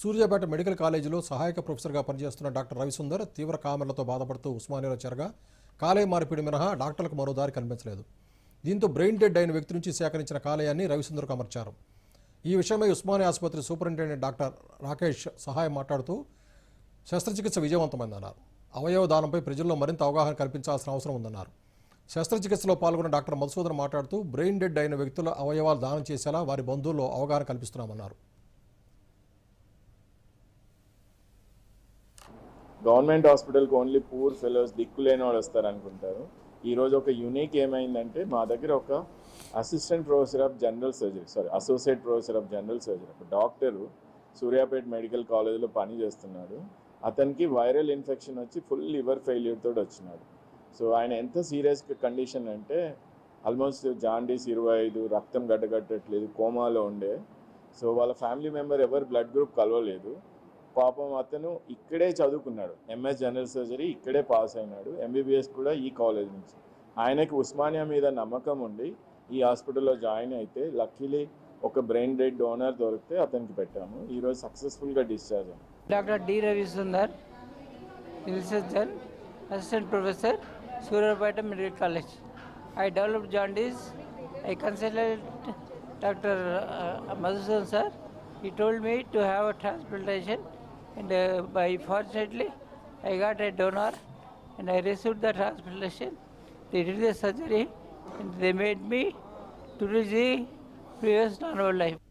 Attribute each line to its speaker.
Speaker 1: Suryapet medical కాలేజీలో సహాయక ప్రొఫెసర్గా పనిచేస్తున్న డాక్టర్ రవిసుందర్ తీవ్ర కామెర్లతో బాధపడుతూ ఉస్మానియాలో చేరగా కాలేయ మార్పిడి మినహా డాక్టర్లకు మరో దారి కనిపించలేదు. దీంతో బ్రెయిన్ డెడ్ అయిన వ్యక్తి నుంచి సేకరించిన కాలేయాన్ని రవిసుందర్కు అమర్చారు. ఈ విషయమై ఉస్మానియా ఆసుపత్రి సూపరింటెండెంట్ డాక్టర్ రాకేష్ సహాయం మాట్లాడుతూ శస్త్రచికిత్స విజయవంతమైందన్నారు. అవయవ దానంపై ప్రజల్లో మరింత అవగాహన కల్పించాల్సిన అవసరం ఉందన్నారు. శస్త్రచికిత్సలో పాల్గొన్న డాక్టర్ మధుసూదన్ మాట్లాడుతూ బ్రెయిన్ డెడ్ అయిన వ్యక్తుల అవయవాలు దానం చేసేలా వారి బంధువుల్లో అవగాహన కల్పిస్తున్నామన్నారు.
Speaker 2: గవర్నమెంట్ హాస్పిటల్కి ఓన్లీ పూర్ ఫెలోస్ దిక్కులేని వాళ్ళు వస్తారు అనుకుంటారు. ఈరోజు ఒక యూనిక్ ఏమైందంటే మా దగ్గర ఒక assistant professor of general surgery sorry associate professor of general surgery ఒక డాక్టరు సూర్యాపేట మెడికల్ కాలేజ్లో పని చేస్తున్నాడు. అతనికి వైరల్ ఇన్ఫెక్షన్ వచ్చి ఫుల్ లివర్ ఫెయిల్యూర్ తోటి వచ్చినాడు. సో ఆయన ఎంత సీరియస్ కండిషన్ అంటే ఆల్మోస్ట్ జాండీస్ ఇరవై ఐదు రక్తం గడ్డగట్టట్లేదు కోమాలో ఉండే. సో వాళ్ళ ఫ్యామిలీ మెంబర్ ఎవరు బ్లడ్ గ్రూప్ కలవలేదు. పాపం అతను ఇక్కడే చదువుకున్నాడు. ఎంఎస్ జనరల్ సర్జరీ ఇక్కడే పాస్ అయినాడు. ఎంబీబీఎస్ కూడా ఈ కాలేజ్ నుంచి. ఆయనకి ఉస్మానియా మీద నమ్మకం ఉండి ఈ హాస్పిటల్లో జాయిన్ అయితే లక్కీలీ ఒక బ్రెయిన్ డెడ్ డోనర్ దొరికితే అతనికి పెట్టాము. ఈరోజు సక్సెస్ఫుల్గా discharge
Speaker 3: doctor D Ravi Sundar researcher assistant professor Suryapet medical college. I develop jaundice I consult doctor Madhusan sir. He told me to have a transplantation and uh, by fortunately, I got a donor, and I received the transplantation. They did the surgery, and they made me to the previous normal life.